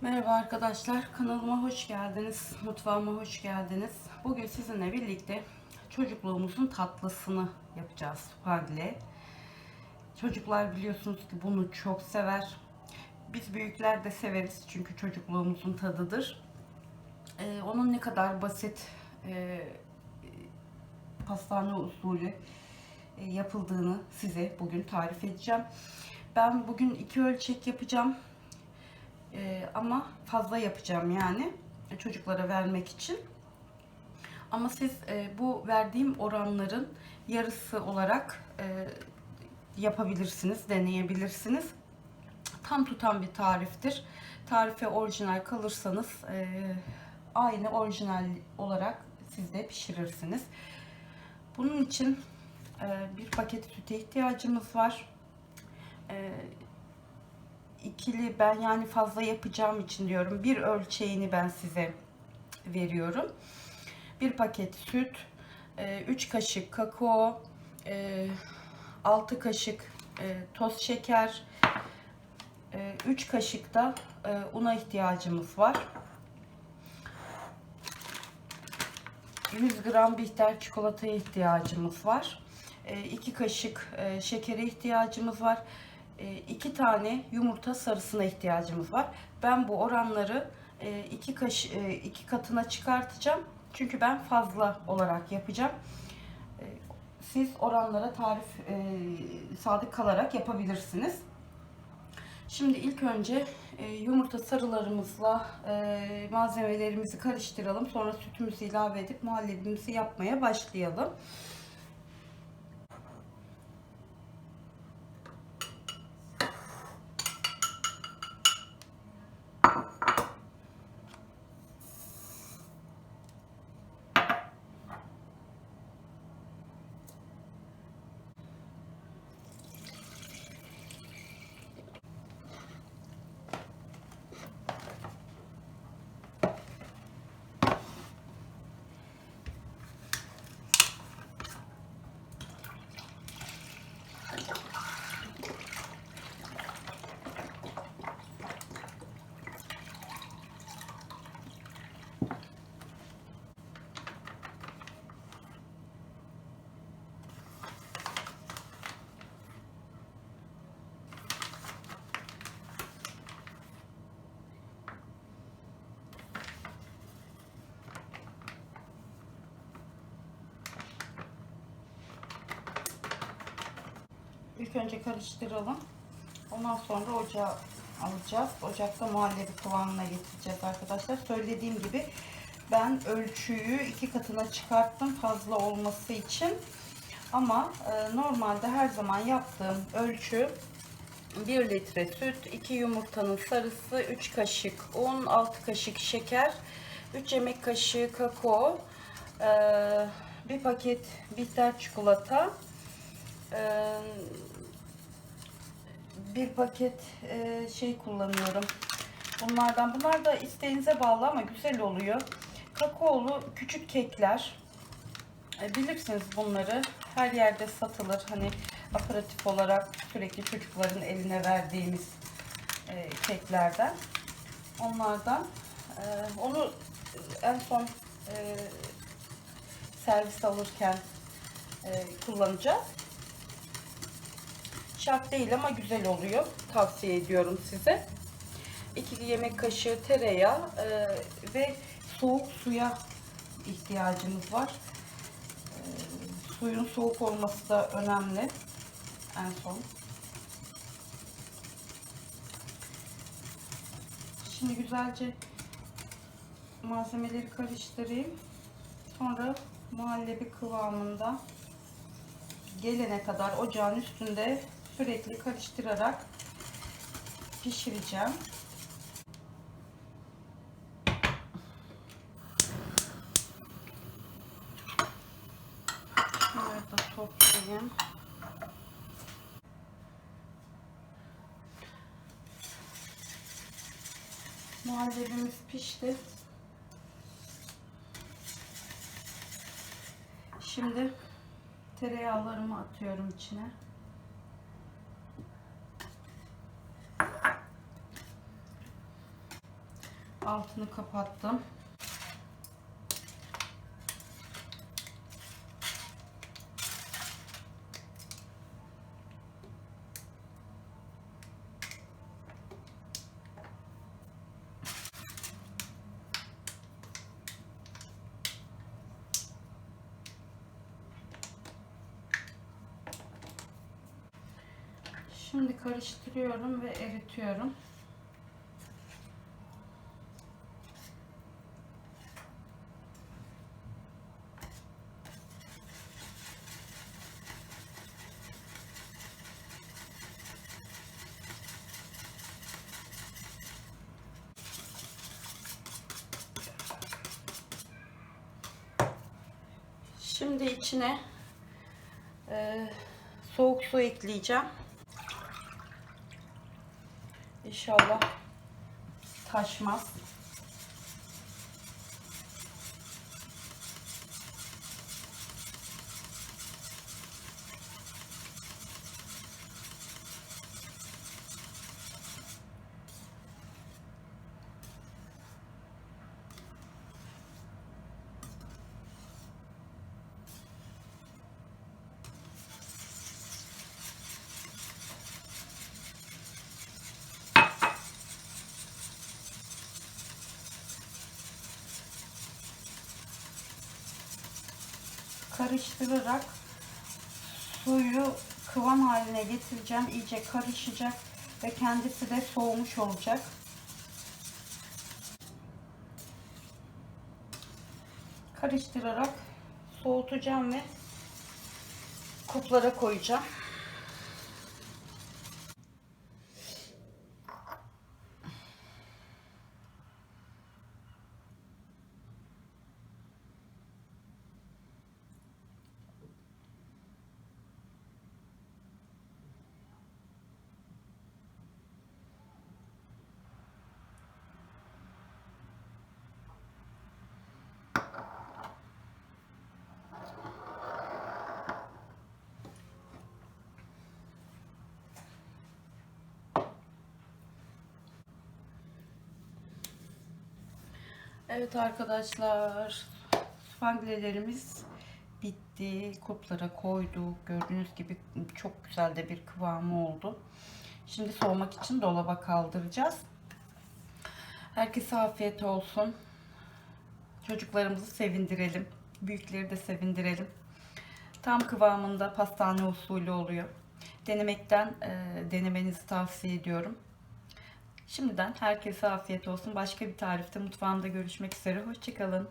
Merhaba arkadaşlar, kanalıma hoş geldiniz, mutfağıma hoş geldiniz. Bugün sizinle birlikte çocukluğumuzun tatlısını yapacağız sufle. Çocuklar biliyorsunuz ki bunu çok sever. Biz büyükler de severiz çünkü çocukluğumuzun tadıdır. Ee, onun ne kadar basit e, pastane usulü e, yapıldığını size bugün tarif edeceğim. Ben bugün iki ölçek yapacağım. Ee, ama fazla yapacağım yani e, çocuklara vermek için. Ama siz e, bu verdiğim oranların yarısı olarak e, yapabilirsiniz, deneyebilirsiniz. Tam tutan bir tariftir. Tarife orijinal kalırsanız e, aynı orijinal olarak siz de pişirirsiniz. Bunun için e, bir paket süte ihtiyacımız var. E, ikili ben yani fazla yapacağım için diyorum. Bir ölçeğini ben size veriyorum. Bir paket süt, 3 kaşık kakao, 6 kaşık e, toz şeker, 3 kaşık da e, una ihtiyacımız var. 100 gram bitter çikolataya ihtiyacımız var. 2 kaşık e, şekere ihtiyacımız var. 2 tane yumurta sarısına ihtiyacımız var. Ben bu oranları 2 kaş 2 katına çıkartacağım. Çünkü ben fazla olarak yapacağım. Siz oranlara tarif sadık kalarak yapabilirsiniz. Şimdi ilk önce yumurta sarılarımızla malzemelerimizi karıştıralım. Sonra sütümüzü ilave edip muhallebimizi yapmaya başlayalım. İlk önce karıştıralım. Ondan sonra ocağa alacağız. Ocakta muhallebi kıvamına getireceğiz arkadaşlar. Söylediğim gibi ben ölçüyü iki katına çıkarttım fazla olması için. Ama e, normalde her zaman yaptığım ölçü 1 litre süt, 2 yumurtanın sarısı, 3 kaşık un, 6 kaşık şeker, 3 yemek kaşığı kakao, e, bir paket bitter çikolata, e, bir paket e, şey kullanıyorum. Bunlardan. Bunlar da isteğinize bağlı ama güzel oluyor. Kakaolu küçük kekler. E, bilirsiniz bunları. Her yerde satılır. Hani aparatif olarak sürekli çocukların eline verdiğimiz e, keklerden. Onlardan. E, onu en son e, servis alırken e, kullanacağız. Şart değil ama güzel oluyor. Tavsiye ediyorum size. 2 yemek kaşığı tereyağı e, ve soğuk suya ihtiyacımız var. E, suyun soğuk olması da önemli. En son. Şimdi güzelce malzemeleri karıştırayım. Sonra muhallebi kıvamında gelene kadar ocağın üstünde sürekli karıştırarak pişireceğim. Şunları da toplayayım. Muhallebimiz pişti. Şimdi tereyağlarımı atıyorum içine. Altını kapattım. Şimdi karıştırıyorum ve eritiyorum. Şimdi içine e, soğuk su ekleyeceğim. İnşallah taşmaz. Karıştırarak suyu kıvam haline getireceğim. İyice karışacak ve kendisi de soğumuş olacak. Karıştırarak soğutacağım ve kuplara koyacağım. Evet arkadaşlar, spanglelerimiz bitti. Kuplara koyduk. Gördüğünüz gibi çok güzel de bir kıvamı oldu. Şimdi soğumak için dolaba kaldıracağız. Herkese afiyet olsun. Çocuklarımızı sevindirelim. Büyükleri de sevindirelim. Tam kıvamında pastane usulü oluyor. Denemekten e, denemenizi tavsiye ediyorum. Şimdiden herkese afiyet olsun. Başka bir tarifte mutfağımda görüşmek üzere. Hoşçakalın.